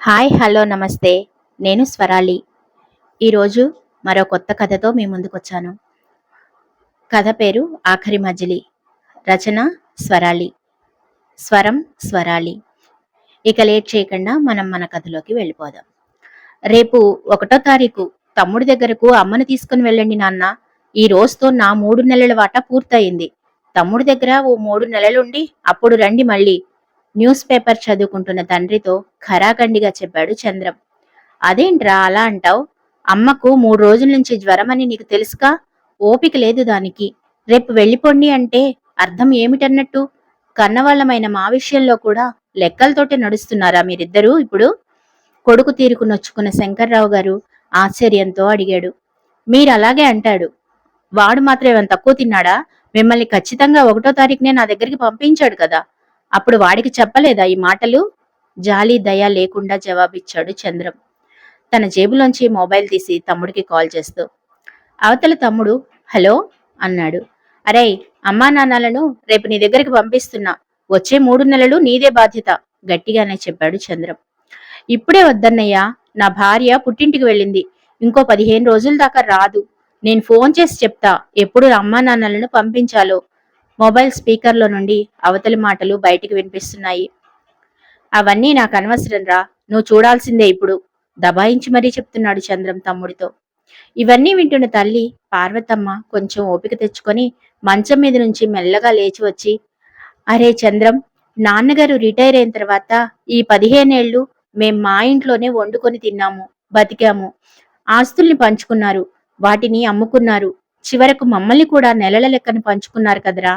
Hi hello నమస్తే. నేను స్వరాలి. ఈరోజు మరో కొత్త కథతో మీ ముందుకు వచ్చాను కథ పేరు ఆఖరి మజిలి. రచన స్వరాలి. స్వరం స్వరాలి. ఇక లేట్ చేయకుండా మనం మన కథలోకి వెళ్ళిపోదాం. రేపు ఒకటో తారీఖు తమ్ముడి దగ్గరకు అమ్మను తీసుకుని వెళ్ళండి నాన్న. ఈ రోజుతో నా మూడు నెలల వాటా పూర్తయింది. తమ్ముడి దగ్గర ఓ మూడు నెలలుండి అప్పుడు రండి మళ్ళీ. న్యూస్ పేపర్ చదువుకుంటున్న తండ్రితో ఖరాఖండిగా చెప్పాడు చంద్రం. అదేంట్రా అలా అంటావు? అమ్మకు మూడు రోజుల నుంచి జ్వరమని నీకు తెలుసుకా? ఓపిక లేదు దానికి. రేపు వెళ్ళిపోండి అంటే అర్థం ఏమిటన్నట్టు? కన్నవాళ్ళమైన మా విషయంలో కూడా లెక్కలతోటే నడుస్తున్నారా మీరిద్దరూ ఇప్పుడు కొడుకు తీరుకు నొచ్చుకున్న శంకర్రావు గారు ఆశ్చర్యంతో అడిగాడు. మీరు అలాగే అంటాడు. వాడు మాత్రం ఏమైనా తక్కువ తిన్నాడా? మిమ్మల్ని ఖచ్చితంగా ఒకటో తారీఖునే నా దగ్గరికి పంపించాడు కదా. అప్పుడు వాడికి చెప్పలేదా ఈ మాటలు? జాలి దయ లేకుండా జవాబిచ్చాడు చంద్రం. తన జేబులోంచి మొబైల్ తీసి తమ్ముడికి కాల్ చేస్తూ అవతల తమ్ముడు హలో అన్నాడు. అరే అమ్మా నాన్నలను రేపు నీ దగ్గరికి పంపిస్తున్నా. వచ్చే మూడు నెలలు నీదే బాధ్యత గట్టిగానే చెప్పాడు చంద్రం. ఇప్పుడే వద్దన్నయ్యా నా భార్య పుట్టింటికి వెళ్ళింది. ఇంకో పదిహేను రోజుల దాకా రాదు. నేను ఫోన్ చేసి చెప్తా ఎప్పుడు అమ్మా నాన్నలను పంపించాలో. మొబైల్ స్పీకర్లో నుండి అవతలి మాటలు బయటికి వినిపిస్తున్నాయి. అవన్నీ నాకు అనవసరం రా నువ్వు చూడాల్సిందే ఇప్పుడు. దబాయించి మరీ చెప్తున్నాడు చంద్రం తమ్ముడితో. ఇవన్నీ వింటున్న తల్లి పార్వతమ్మ కొంచెం ఓపిక తెచ్చుకొని మంచం మీద నుంచి మెల్లగా లేచి వచ్చి అరే చంద్రం నాన్నగారు రిటైర్ అయిన తర్వాత ఈ పదిహేనేళ్ళు మేం మా ఇంట్లోనే వండుకొని తిన్నాము బతికాము. ఆస్తుల్ని పంచుకున్నారు వాటిని అమ్ముకున్నారు. చివరకు మమ్మల్ని కూడా నెలల లెక్కను పంచుకున్నారు కదరా.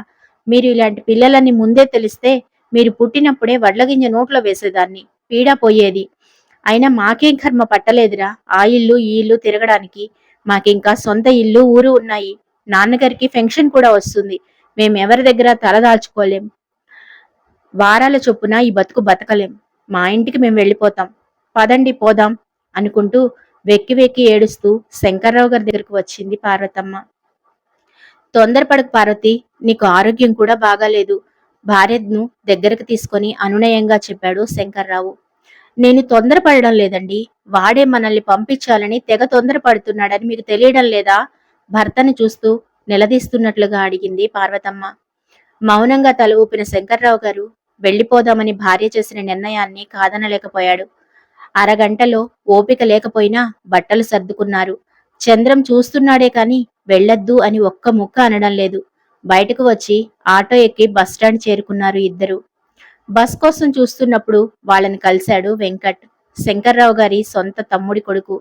మీరు ఇలాంటి పిల్లలని ముందే తెలిస్తే మీరు పుట్టినప్పుడే వడ్లగింజ నోట్లో వేసేదాన్ని. పీడ పోయేది. అయినా మాకేం కర్మ పట్టలేదురా. ఆ ఇల్లు ఈ ఇల్లు తిరగడానికి మాకింకా సొంత ఇల్లు ఊరు ఉన్నాయి. నాన్నగారికి పెన్షన్ కూడా వస్తుంది. మేమెవరి దగ్గర తలదాల్చుకోలేం వారాల చొప్పున ఈ బతుకు బతకలేం. మా ఇంటికి మేము వెళ్ళిపోతాం. పదండి పోదాం అనుకుంటూ వెక్కి వెక్కి ఏడుస్తూ శంకర్రావు గారి దగ్గరకు వచ్చింది పార్వతమ్మ. తొందరపడకు పార్వతి నీకు ఆరోగ్యం కూడా బాగాలేదు. భార్యను దగ్గరకు తీసుకొని అనునయంగా చెప్పాడు శంకర్రావు. నేను తొందరపడడం లేదండి. వాడే మనల్ని పంపించాలని తెగ తొందరపడుతున్నాడని మీకు తెలియడం లేదా? భర్తను చూస్తూ నిలదీస్తున్నట్లుగా అడిగింది పార్వతమ్మ. మౌనంగా తల ఊపిన శంకర్రావు గారు వెళ్ళిపోదామని భార్య చేసిన నిర్ణయాన్ని కాదనలేకపోయాడు. అరగంటలో ఓపిక లేకపోయినా బట్టలు సర్దుకున్నారు. చంద్రం చూస్తున్నాడే కాని వెళ్ళొద్దు అని ఒక్క ముక్క అనడం లేదు. బయటకు వచ్చి ఆటో ఎక్కి బస్టాండ్ చేరుకున్నారు ఇద్దరు. బస్ కోసం చూస్తున్నప్పుడు వాళ్ళని కలిశాడు వెంకట్. శంకర్రావు గారి సొంత తమ్ముడి కొడుకు.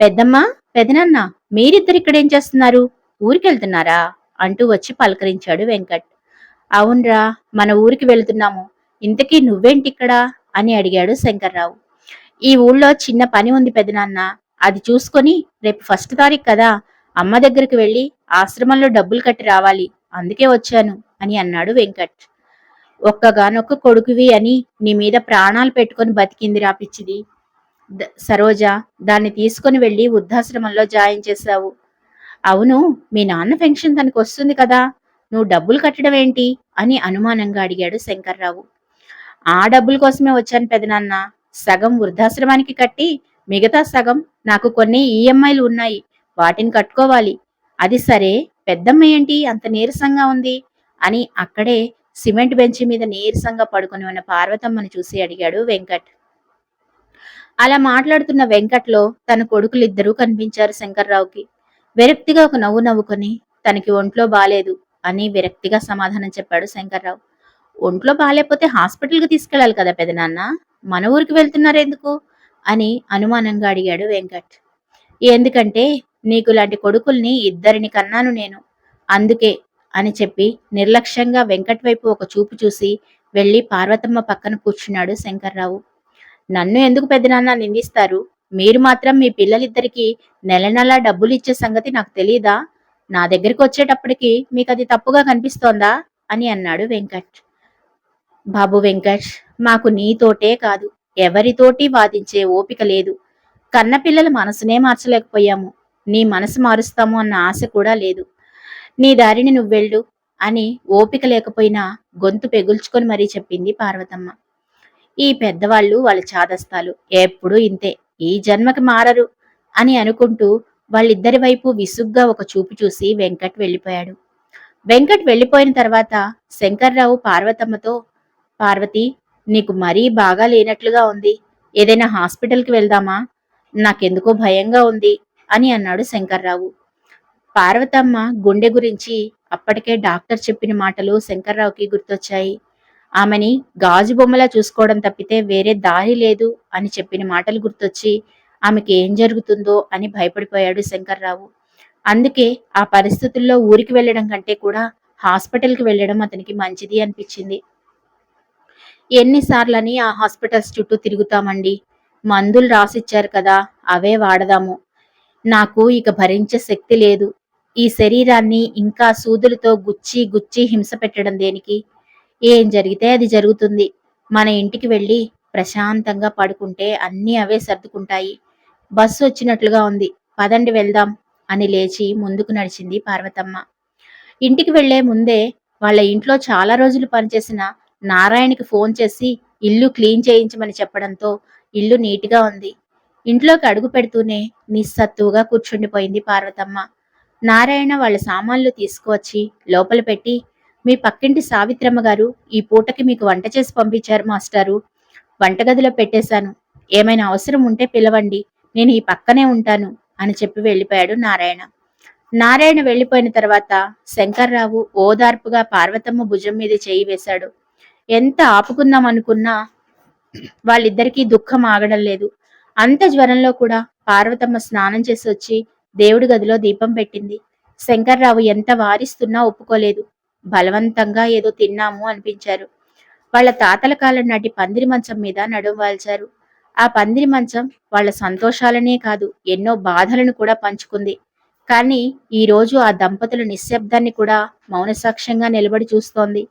పెద్దమ్మ పెదనన్న మీరిద్దరు ఇక్కడేం చేస్తున్నారు? ఊరికెళ్తున్నారా? అంటూ వచ్చి పలకరించాడు వెంకట్. అవునరా మన ఊరికి వెళుతున్నాము. ఇంతకీ నువ్వేంటిక్కడా? అని అడిగాడు శంకర్రావు. ఈ ఊళ్ళో చిన్న పని ఉంది పెదనాన్న. అది చూసుకొని రేపు ఫస్ట్ తారీఖు కదా అమ్మ దగ్గరికి వెళ్ళి ఆశ్రమంలో డబ్బులు కట్టి రావాలి అందుకే వచ్చాను అని అన్నాడు వెంకట్. ఒక్కగానొక్క కొడుకువి అని నీ మీద ప్రాణాలు పెట్టుకొని బతికింది రాపిచ్చిది సరోజ దాన్ని తీసుకొని వెళ్ళి వృద్ధాశ్రమంలో జాయిన్ చేశావు. అవును మీ నాన్న పెన్షన్ తనకు వస్తుంది కదా నువ్వు డబ్బులు కట్టడం ఏంటి? అని అనుమానంగా అడిగాడు శంకర్రావు. ఆ డబ్బుల కోసమే వచ్చాను పెదనాన్న. సగం వృద్ధాశ్రమానికి కట్టి మిగతా సగం నాకు కొన్ని ఈఎంఐలు ఉన్నాయి. వాటిని కట్టుకోవాలి. అది సరే. పెద్దమ్మ ఏంటి? అంత నీరసంగా ఉంది అని అక్కడే సిమెంట్ బెంచ్ మీద నీరసంగా పడుకుని ఉన్న పార్వతమ్మను చూసి అడిగాడు వెంకట్. అలా మాట్లాడుతున్న వెంకట్లో తన కొడుకులిద్దరూ కనిపించారు శంకర్రావుకి. విరక్తిగా ఒక నవ్వు నవ్వుకొని తనకి ఒంట్లో బాలేదు అని విరక్తిగా సమాధానం చెప్పాడు శంకర్రావు. ఒంట్లో బాగాలేకపోతే హాస్పిటల్కి తీసుకెళ్ళాలి కదా పెదనాన్న? మన ఊరికి వెళ్తున్నారెందుకు? అని అనుమానంగా అడిగాడు వెంకట్. ఎందుకంటే నీకు లాంటి కొడుకుల్ని ఇద్దరిని కన్నాను నేను. అందుకే అని చెప్పి నిర్లక్ష్యంగా వెంకట్ వైపు ఒక చూపు చూసి వెళ్ళి పార్వతమ్మ పక్కన కూర్చున్నాడు శంకర్రావు. నన్ను ఎందుకు పెద్దనాన్న నిందిస్తారు? మీరు మాత్రం మీ పిల్లలిద్దరికీ నెల నెలా డబ్బులు ఇచ్చే సంగతి నాకు తెలియదా నా దగ్గరికి వచ్చేటప్పటికి మీకు అది తప్పుగా కనిపిస్తోందా? అని అన్నాడు వెంకట్. బాబు వెంకట్ మాకు నీతోటే కాదు. ఎవరితోటి వాదించే ఓపిక లేదు. కన్నపిల్లల మనసునే మార్చలేకపోయాము. నీ మనసు మారుస్తాము అన్న ఆశ కూడా లేదు. నీ దారిని నువ్వెళ్ళు అని ఓపిక లేకపోయినా గొంతు పెగుల్చుకొని మరీ చెప్పింది పార్వతమ్మ. ఈ పెద్దవాళ్ళు వాళ్ళ చాదస్తాలు. ఎప్పుడూ ఇంతే. ఈ జన్మకి మారరు అని అనుకుంటూ వాళ్ళిద్దరి వైపు విసుగ్గా ఒక చూపు చూసి వెంకట్ వెళ్ళిపోయాడు. వెంకట్ వెళ్ళిపోయిన తర్వాత శంకర్రావు పార్వతమ్మతో పార్వతి నీకు మరీ బాగా లేనట్లుగా ఉంది. ఏదైనా హాస్పిటల్కి వెళ్దామా? నాకెందుకో భయంగా ఉంది అని అన్నాడు శంకర్రావు. పార్వతమ్మ గుండె గురించి అప్పటికే డాక్టర్ చెప్పిన మాటలు శంకర్రావుకి గుర్తొచ్చాయి. ఆమెని గాజు బొమ్మలా చూసుకోవడం తప్పితే వేరే దారి లేదు అని చెప్పిన మాటలు గుర్తొచ్చి ఆమెకి ఏం జరుగుతుందో అని భయపడిపోయాడు శంకర్రావు. అందుకే ఆ పరిస్థితుల్లో ఊరికి వెళ్ళడం కంటే కూడా హాస్పిటల్కి వెళ్ళడం అతనికి మంచిది అనిపించింది. ఎన్నిసార్లని ఆ హాస్పిటల్స్ చుట్టూ తిరుగుతామండి. మందులు రాసిచ్చారు కదా అవే వాడదాము. నాకు ఇక భరించే శక్తి లేదు. ఈ శరీరాన్ని ఇంకా సూదులతో గుచ్చి గుచ్చి హింస పెట్టడం దేనికి? ఏం జరిగితే అది జరుగుతుంది. మన ఇంటికి వెళ్ళి ప్రశాంతంగా పడుకుంటే అన్నీ అవే సర్దుకుంటాయి. బస్సు వచ్చినట్లుగా ఉంది. పదండి వెళ్దాం అని లేచి ముందుకు నడిచింది పార్వతమ్మ. ఇంటికి వెళ్ళే ముందే వాళ్ళ ఇంట్లో చాలా రోజులు పనిచేసిన నారాయణకి ఫోన్ చేసి ఇల్లు క్లీన్ చేయించమని చెప్పడంతో ఇల్లు నీట్గా ఉంది. ఇంట్లోకి అడుగు పెడుతూనే నిస్సత్తువుగా కూర్చుండిపోయింది పార్వతమ్మ. నారాయణ వాళ్ళ సామాన్లు తీసుకువచ్చి లోపల పెట్టి మీ పక్కింటి సావిత్రమ్మ గారు ఈ పూటకి మీకు వంట చేసి పంపించారు మాస్టారు. వంటగదిలో పెట్టేశాను. ఏమైనా అవసరం ఉంటే పిలవండి. నేను ఈ పక్కనే ఉంటాను అని చెప్పి వెళ్ళిపోయాడు నారాయణ. నారాయణ వెళ్ళిపోయిన తర్వాత శంకర్రావు ఓదార్పుగా పార్వతమ్మ భుజం మీద చేయి వేశాడు. ఎంత ఆపుకుందాం అనుకున్నా వాళ్ళిద్దరికీ దుఃఖం ఆగడం లేదు. అంత జ్వరంలో కూడా పార్వతమ్మ స్నానం చేసి వచ్చి దేవుడి గదిలో దీపం పెట్టింది. శంకర్రావు ఎంత వారిస్తున్నా ఒప్పుకోలేదు. బలవంతంగా ఏదో తిన్నాము అనిపించారు. వాళ్ళ తాతల కాలం నాటి పందిరి మంచం మీద నడుం వాల్చారు. ఆ పందిరి మంచం వాళ్ళ సంతోషాలనే కాదు ఎన్నో బాధలను కూడా పంచుకుంది. కానీ ఈ రోజు ఆ దంపతుల నిశ్శబ్దాన్ని కూడా మౌనసాక్ష్యంగా నిలబడి చూస్తోంది.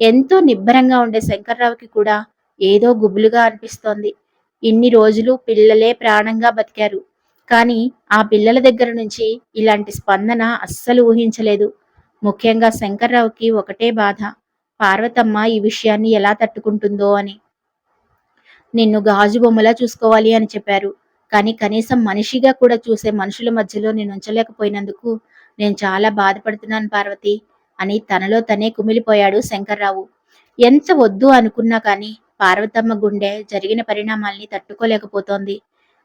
ఎంతో నిబ్బరంగా ఉండే శంకర్రావుకి కూడా ఏదో గుబులుగా అనిపిస్తోంది. ఇన్ని రోజులు పిల్లలే ప్రాణంగా బతికారు. కానీ ఆ పిల్లల దగ్గర నుంచి ఇలాంటి స్పందన అస్సలు ఊహించలేదు. ముఖ్యంగా శంకర్రావుకి ఒకటే బాధ పార్వతమ్మ ఈ విషయాన్ని ఎలా తట్టుకుంటుందో అని. నిన్ను గాజు బొమ్మలా చూసుకోవాలి అని చెప్పారు. కానీ కనీసం మనిషిగా కూడా చూసే మనుషుల మధ్యలో నేను ఉంచలేకపోయినందుకు నేను చాలా బాధపడుతున్నాను పార్వతి. అని తనలో తనే కుమిలిపోయాడు శంకర్రావు. ఎంత వద్దు అనుకున్నా కానీ పార్వతమ్మ గుండె జరిగిన పరిణామాల్ని తట్టుకోలేకపోతోంది.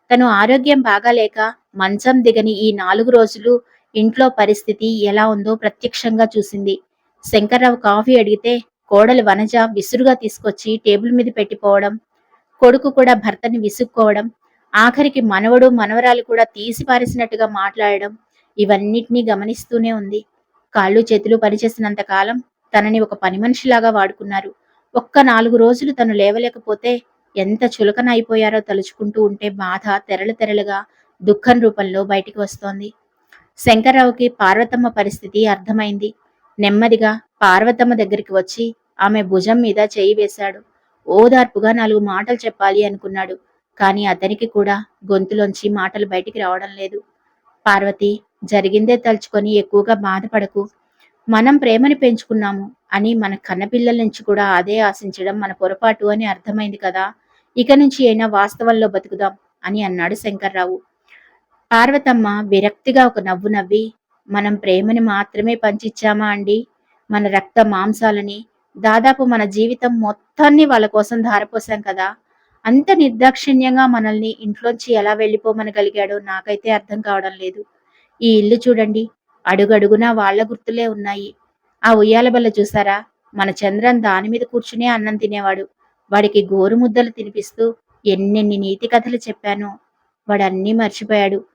తను ఆరోగ్యం బాగాలేక మంచం దిగని ఈ నాలుగు రోజులు ఇంట్లో పరిస్థితి ఎలా ఉందో ప్రత్యక్షంగా చూసింది. శంకర్రావు కాఫీ అడిగితే కోడలు వనజ విసురుగా తీసుకొచ్చి టేబుల్ మీద పెట్టిపోవడం కొడుకు కూడా భర్తని విసుక్కోవడం ఆఖరికి మనవడు మనవరాలు కూడా తీసి పారేసినట్టుగా మాట్లాడడం ఇవన్నిటినీ గమనిస్తూనే ఉంది. కాళ్ళు చేతులు పనిచేసినంత కాలం తనని ఒక పని మనిషిలాగా వాడుకున్నారు. ఒక్క నాలుగు రోజులు తను లేవలేకపోతే ఎంత చులకన అయిపోయారో తలుచుకుంటూ ఉంటే బాధ తెరలు తెరలుగా దుఃఖం రూపంలో బయటికి వస్తోంది. శంకర్రావుకి పార్వతమ్మ పరిస్థితి అర్థమైంది. నెమ్మదిగా పార్వతమ్మ దగ్గరికి వచ్చి ఆమె భుజం మీద చేయి వేశాడు. ఓదార్పుగా నాలుగు మాటలు చెప్పాలి అనుకున్నాడు. కానీ అతనికి కూడా గొంతులోంచి మాటలు బయటికి రావడం లేదు. పార్వతి జరిగిందే తలుచుకొని ఎక్కువగా బాధపడకు. మనం ప్రేమని పెంచుకున్నాము అని మన కన్నపిల్లల నుంచి కూడా అదే ఆశించడం మన పొరపాటు అని అర్థమైంది కదా. ఇక నుంచి అయినా వాస్తవంలో బతుకుదాం అని అన్నాడు శంకర్రావు. పార్వతమ్మ విరక్తిగా ఒక నవ్వు నవ్వి మనం ప్రేమని మాత్రమే పంచిచ్చామా అండి? మన రక్త మాంసాలని. దాదాపు మన జీవితం మొత్తాన్ని వాళ్ళ కోసం ధారపోసాం కదా. అంత నిర్దాక్షిణ్యంగా మనల్ని ఇంట్లోంచి ఎలా వెళ్ళిపోమనగలిగాడో నాకైతే అర్థం కావడం లేదు. ఈ ఇల్లు చూడండి. అడుగడుగునా వాళ్ళ గుర్తులే ఉన్నాయి. ఆ ఉయ్యాల బల్ల చూసారా? మన చంద్రన్ దాని మీద కూర్చునే అన్నం తినేవాడు. వాడికి గోరు ముద్దలు తినిపిస్తూ ఎన్నెన్ని నీతి కథలు చెప్పాను. వాడు మర్చిపోయాడు.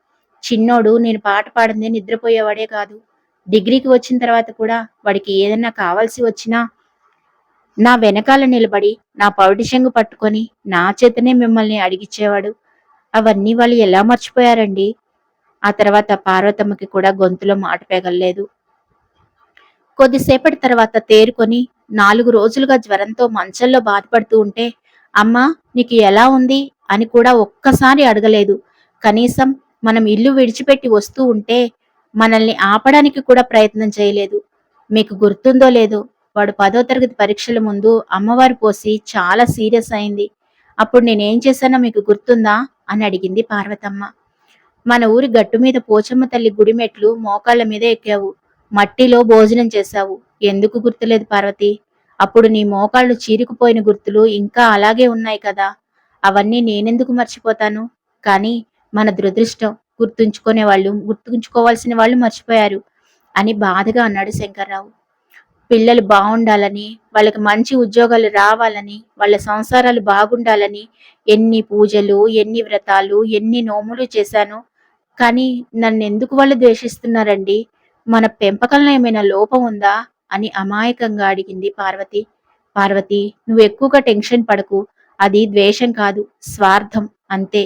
చిన్నోడు నేను పాట పాడిందే నిద్రపోయేవాడే కాదు. డిగ్రీకి వచ్చిన తర్వాత కూడా వాడికి ఏదన్నా కావాల్సి వచ్చినా నా వెనకాల నిలబడి నా పౌటి పట్టుకొని నా చేతనే మిమ్మల్ని అడిగిచ్చేవాడు. అవన్నీ వాళ్ళు ఎలా మర్చిపోయారండి? ఆ తర్వాత పార్వతమ్మకి కూడా గొంతులో మాట పెగలలేదు కొద్దిసేపటి తర్వాత తేరుకొని నాలుగు రోజులుగా జ్వరంతో మంచంలో బాధపడుతూ ఉంటే అమ్మా నీకు ఎలా ఉంది? అని కూడా ఒక్కసారి అడగలేదు. కనీసం మనం ఇల్లు విడిచిపెట్టి వస్తూ ఉంటే మనల్ని ఆపడానికి కూడా ప్రయత్నం చేయలేదు. మీకు గుర్తుందో లేదో వాడు పదో తరగతి పరీక్షల ముందు అమ్మవారు పోసి చాలా సీరియస్ అయింది. అప్పుడు నేనేం చేశానో మీకు గుర్తుందా? అని అడిగింది పార్వతమ్మ. మన ఊరి గట్టు మీద పోచమ్మ తల్లి గుడి మెట్లు మోకాళ్ళ మీద ఎక్కావు. మట్టిలో భోజనం చేశావు. ఎందుకు గుర్తులేదు పార్వతి? అప్పుడు నీ మోకాళ్ళు చీరుకుపోయిన గుర్తులు ఇంకా అలాగే ఉన్నాయి కదా. అవన్నీ నేనెందుకు మర్చిపోతాను? కానీ మన దురదృష్టం గుర్తుంచుకునే వాళ్ళు గుర్తుంచుకోవాల్సిన వాళ్ళు మర్చిపోయారు అని బాధగా అన్నాడు శంకర్రావు. పిల్లలు బాగుండాలని వాళ్ళకి మంచి ఉద్యోగాలు రావాలని వాళ్ళ సంసారాలు బాగుండాలని ఎన్ని పూజలు ఎన్ని వ్రతాలు ఎన్ని నోములు చేశాను కానీ నన్ను ఎందుకు వాళ్ళు ద్వేషిస్తున్నారండి? మన పెంపకంలో ఏమైనా లోపం ఉందా? అని అమాయకంగా అడిగింది పార్వతి. పార్వతి నువ్వు ఎక్కువగా టెన్షన్ పడకు. అది ద్వేషం కాదు స్వార్థం. అంతే.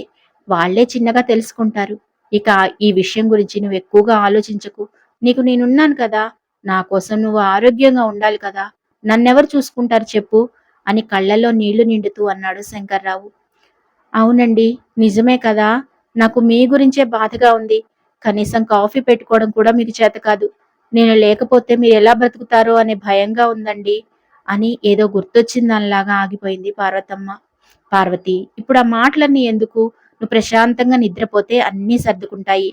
వాళ్ళే చిన్నగా తెలుసుకుంటారు. ఇక ఈ విషయం గురించి నువ్వు ఎక్కువగా ఆలోచించకు. నీకు నేనున్నాను కదా. నా కోసం నువ్వు ఆరోగ్యంగా ఉండాలి కదా. నన్నెవరు చూసుకుంటారు చెప్పు అని కళ్ళల్లో నీళ్ళు నిండుతూ అన్నాడు శంకర్రావు. అవునండి నిజమే కదా. నాకు మీ గురించే బాధగా ఉంది. కనీసం కాఫీ పెట్టుకోవడం కూడా మీకు చేత కాదు. నేను లేకపోతే మీరు ఎలా బ్రతుకుతారో అనే భయంగా ఉందండి అని ఏదో గుర్తొచ్చిందనిలాగా ఆగిపోయింది పార్వతమ్మ. పార్వతి ఇప్పుడు ఆ మాటలన్నీ ఎందుకు? నువ్వు ప్రశాంతంగా నిద్రపోతే అన్నీ సర్దుకుంటాయి.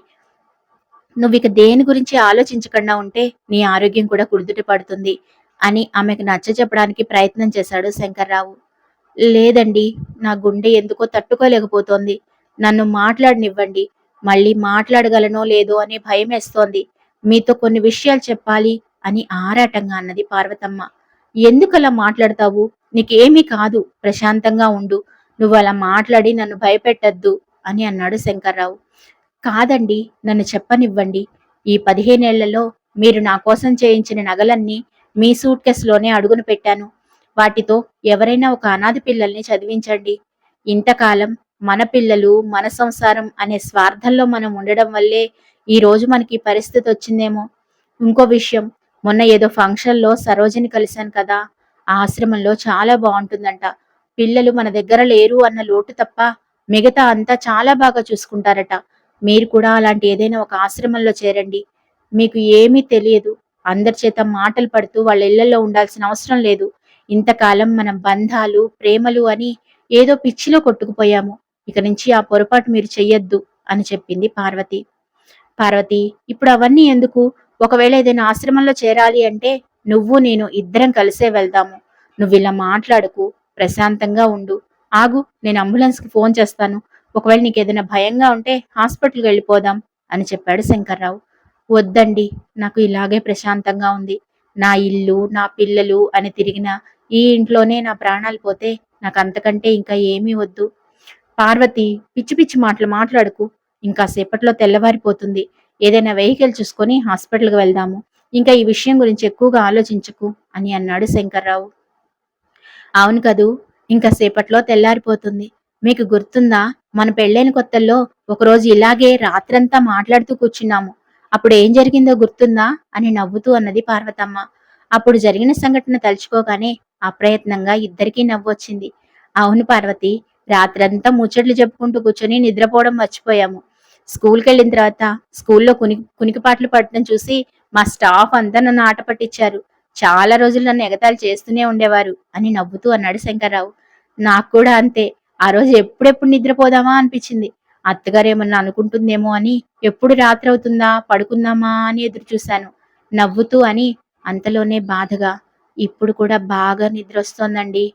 నువ్వు ఇక దేని గురించి ఆలోచించకుండా ఉంటే నీ ఆరోగ్యం కూడా కుడుదుట పడుతుంది అని ఆమెకు నచ్చ చెప్పడానికి ప్రయత్నం చేశాడు శంకర్రావు. లేదండి నా గుండె ఎందుకో తట్టుకోలేకపోతోంది. నన్ను మాట్లాడనివ్వండి. మళ్ళీ మాట్లాడగలనో లేదో అనే భయం వేస్తోంది. మీతో కొన్ని విషయాలు చెప్పాలి అని ఆరాటంగా అన్నది పార్వతమ్మ. ఎందుకలా మాట్లాడతావు? నీకేమీ కాదు. ప్రశాంతంగా ఉండు. నువ్వు అలా మాట్లాడి నన్ను భయపెట్టద్దు అని అన్నాడు శంకర్రావు. కాదండి నన్ను చెప్పనివ్వండి. ఈ పదిహేనేళ్ళలో మీరు నా కోసం చేయించిన నగలన్నీ మీ సూట్ కేసులోనే అడుగును పెట్టాను. వాటితో ఎవరైనా ఒక అనాథ పిల్లల్ని చదివించండి. ఇంతకాలం మన పిల్లలు మన సంసారం అనే స్వార్థంలో మనం ఉండడం వల్లే ఈ రోజు మనకి పరిస్థితి వచ్చిందేమో. ఇంకో విషయం మొన్న ఏదో ఫంక్షన్లో సరోజిని కలిశాను కదా ఆ ఆశ్రమంలో చాలా బాగుంటుందంట. పిల్లలు మన దగ్గర లేరు అన్న లోటు తప్ప మిగతా అంతా చాలా బాగా చూసుకుంటారట. మీరు కూడా అలాంటి ఏదైనా ఒక ఆశ్రమంలో చేరండి. మీకు ఏమీ తెలియదు. అందరి చేత మాటలు పడుతూ వాళ్ళ ఇళ్ళలో ఉండాల్సిన అవసరం లేదు. ఇంతకాలం మనం బంధాలు ప్రేమలు అని ఏదో పిచ్చిలో కొట్టుకుపోయాము. ఇక నుంచి ఆ పొరపాటు మీరు చెయ్యొద్దు అని చెప్పింది పార్వతి. పార్వతి ఇప్పుడు అవన్నీ ఎందుకు? ఒకవేళ ఏదైనా ఆశ్రమంలో చేరాలి అంటే నువ్వు నేను ఇద్దరం కలిసే వెళ్దాము. నువ్వు ఇలా మాట్లాడుకు ప్రశాంతంగా ఉండు. ఆగు నేను అంబులెన్స్కి ఫోన్ చేస్తాను. ఒకవేళ నీకు ఏదైనా భయంగా ఉంటే హాస్పిటల్కి వెళ్ళిపోదాం అని చెప్పాడు శంకర్రావు. వద్దండి నాకు ఇలాగే ప్రశాంతంగా ఉంది. నా ఇల్లు నా పిల్లలు అని తిరిగిన ఈ ఇంట్లోనే నా ప్రాణాలు పోతే నాకు అంతకంటే ఇంకా ఏమీ వద్దు. పార్వతి పిచ్చి పిచ్చి మాటలు మాట్లాడుకు. ఇంకా సేపట్లో తెల్లవారిపోతుంది. ఏదైనా వెహికల్ చూసుకొని హాస్పిటల్కి వెళ్దాము. ఇంకా ఈ విషయం గురించి ఎక్కువగా ఆలోచించకు అని అన్నాడు శంకర్రావు. అవును కదూ ఇంకా సేపట్లో తెల్లారిపోతుంది. మీకు గుర్తుందా? మన పెళ్ళైన కొత్తల్లో ఒకరోజు ఇలాగే రాత్రంతా మాట్లాడుతూ కూర్చున్నాము. అప్పుడు ఏం జరిగిందో గుర్తుందా? అని నవ్వుతూ అన్నది పార్వతమ్మ. అప్పుడు జరిగిన సంఘటన తలుచుకోగానే అప్రయత్నంగా ఇద్దరికీ నవ్వు వచ్చింది అవును పార్వతి రాత్రంతా ముచ్చట్లు చెప్పుకుంటూ కూర్చొని నిద్రపోవడం మర్చిపోయాము. స్కూల్కి వెళ్ళిన తర్వాత స్కూల్లో కుని కునికిపాట్లు పట్టడం చూసి మా స్టాఫ్ అంతా నన్ను ఆట పట్టించారు. చాలా రోజులు నన్ను ఎగతాళి చేస్తూనే ఉండేవారు అని నవ్వుతూ అన్నాడు శంకర్రావు. నాకు కూడా అంతే. ఆ రోజు ఎప్పుడెప్పుడు నిద్రపోదామా అనిపించింది. అత్తగారు ఏమన్నా అనుకుంటుందేమో అని ఎప్పుడు రాత్రి అవుతుందా పడుకుందామా అని ఎదురు చూశాను. నవ్వుతూ అని అంతలోనే బాధగా ఇప్పుడు కూడా బాగా నిద్ర వస్తోందండి.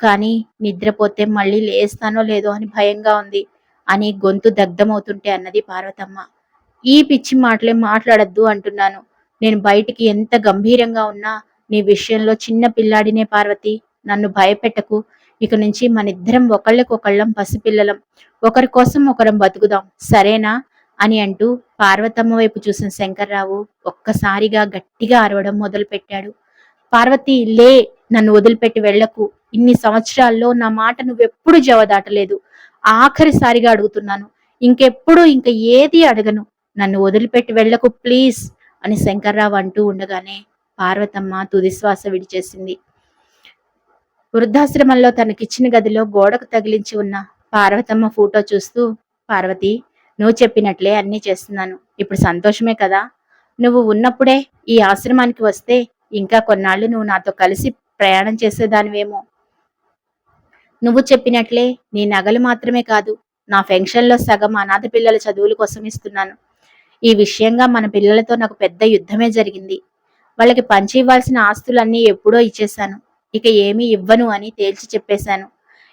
కానీ నిద్రపోతే మళ్ళీ లేస్తానో లేదో అని భయంగా ఉంది. అని గొంతు దగ్ధమవుతుంటే అన్నది పార్వతమ్మ. ఈ పిచ్చి మాటలే మాట్లాడద్దు అంటున్నాను. నేను బయటికి ఎంత గంభీరంగా ఉన్నా నీ విషయంలో చిన్న పిల్లాడినే పార్వతి. నన్ను భయపెట్టకు. ఇక నుంచి మనిద్దరం ఒకళ్ళకొకళ్ళం పసిపిల్లలం. ఒకరి కోసం ఒకరం బతుకుదాం. సరేనా? అని అంటూ పార్వతమ్మ వైపు చూసిన శంకర్రావు ఒక్కసారిగా గట్టిగా అరవడం మొదలుపెట్టాడు. పార్వతి లే నన్ను వదిలిపెట్టి వెళ్ళకు ఇన్ని సంవత్సరాల్లో నా మాట నువ్వెప్పుడు జవదాటలేదు. ఆఖరిసారిగా అడుగుతున్నాను. ఇంకెప్పుడు ఇంక ఏది అడగను. నన్ను వదిలిపెట్టి వెళ్ళకు ప్లీజ్ అని శంకర్రావు అంటూ ఉండగానే పార్వతమ్మ తుదిశ్వాస విడిచేసింది. వృద్ధాశ్రమంలో తనకిచ్చిన గదిలో గోడకు తగిలించి ఉన్న పార్వతమ్మ ఫోటో చూస్తూ పార్వతి నువ్వు చెప్పినట్లే అన్నీ చేస్తున్నాను. ఇప్పుడు సంతోషమే కదా? నువ్వు ఉన్నప్పుడే ఈ ఆశ్రమానికి వస్తే ఇంకా కొన్నాళ్ళు నువ్వు నాతో కలిసి ప్రయాణం చేసేదానివేమో. నువ్వు చెప్పినట్లే నీ నగలు మాత్రమే కాదు నా ఫెన్షన్లో సగం అనాథ పిల్లల చదువుల కోసం ఇస్తున్నాను. ఈ విషయంగా మన పిల్లలతో నాకు పెద్ద యుద్ధమే జరిగింది. వాళ్ళకి పంచి ఇవ్వాల్సిన ఆస్తులన్నీ ఎప్పుడో ఇచ్చేశాను. ఇక ఏమీ ఇవ్వను అని తేల్చి చెప్పేశాను.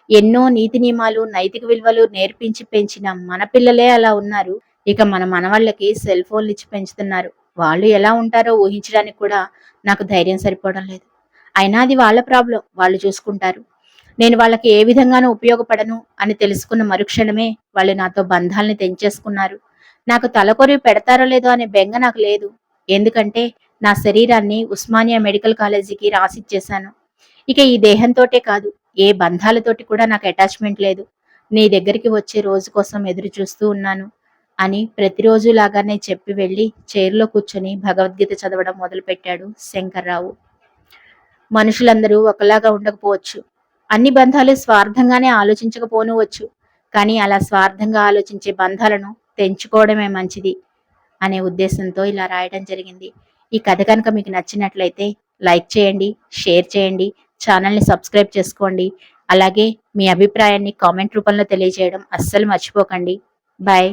ఎన్నో నీతి నియమాలు నైతిక విలువలు నేర్పించి పెంచిన మన పిల్లలే అలా ఉన్నారు. ఇక మన మనవాళ్ళకి సెల్ ఫోన్లు ఇచ్చి పెంచుతున్నారు. వాళ్ళు ఎలా ఉంటారో ఊహించడానికి కూడా నాకు ధైర్యం సరిపోవడం లేదు. అయినా అది వాళ్ళ ప్రాబ్లం వాళ్ళు చూసుకుంటారు. నేను వాళ్ళకి ఏ విధంగానూ ఉపయోగపడను అని తెలుసుకున్న మరుక్షణమే వాళ్ళు నాతో బంధాల్ని తెంచేసుకున్నారు. నాకు తలకొరివి పెడతారో లేదో అనే బెంగ నాకు లేదు. ఎందుకంటే నా శరీరాన్ని ఉస్మానియా మెడికల్ కాలేజీకి రాసిచ్చేశాను. ఇక ఈ దేహంతోటే కాదు ఏ బంధాలతోటి కూడా నాకు అటాచ్మెంట్ లేదు. నీ దగ్గరికి వచ్చే రోజు కోసం ఎదురు చూస్తూ ఉన్నాను అని ప్రతిరోజు లాగానే చెప్పి వెళ్ళి చైర్లో కూర్చొని భగవద్గీత చదవడం మొదలుపెట్టాడు శంకర్రావు. మనుషులందరూ ఒకలాగా ఉండకపోవచ్చు. అన్ని బంధాలు స్వార్థంగానే ఆలోచించకపోనవచ్చు. కానీ అలా స్వార్థంగా ఆలోచించే బంధాలను తెంచుకోవడమే మంచిది అనే ఉద్దేశంతో ఇలా రాయడం జరిగింది. ఈ కథ కనుక మీకు నచ్చినట్లయితే లైక్ చేయండి షేర్ చేయండి ఛానల్ని సబ్స్క్రైబ్ చేసుకోండి. అలాగే మీ అభిప్రాయాన్ని కామెంట్ రూపంలో తెలియజేయడం అస్సలు మర్చిపోకండి. బాయ్.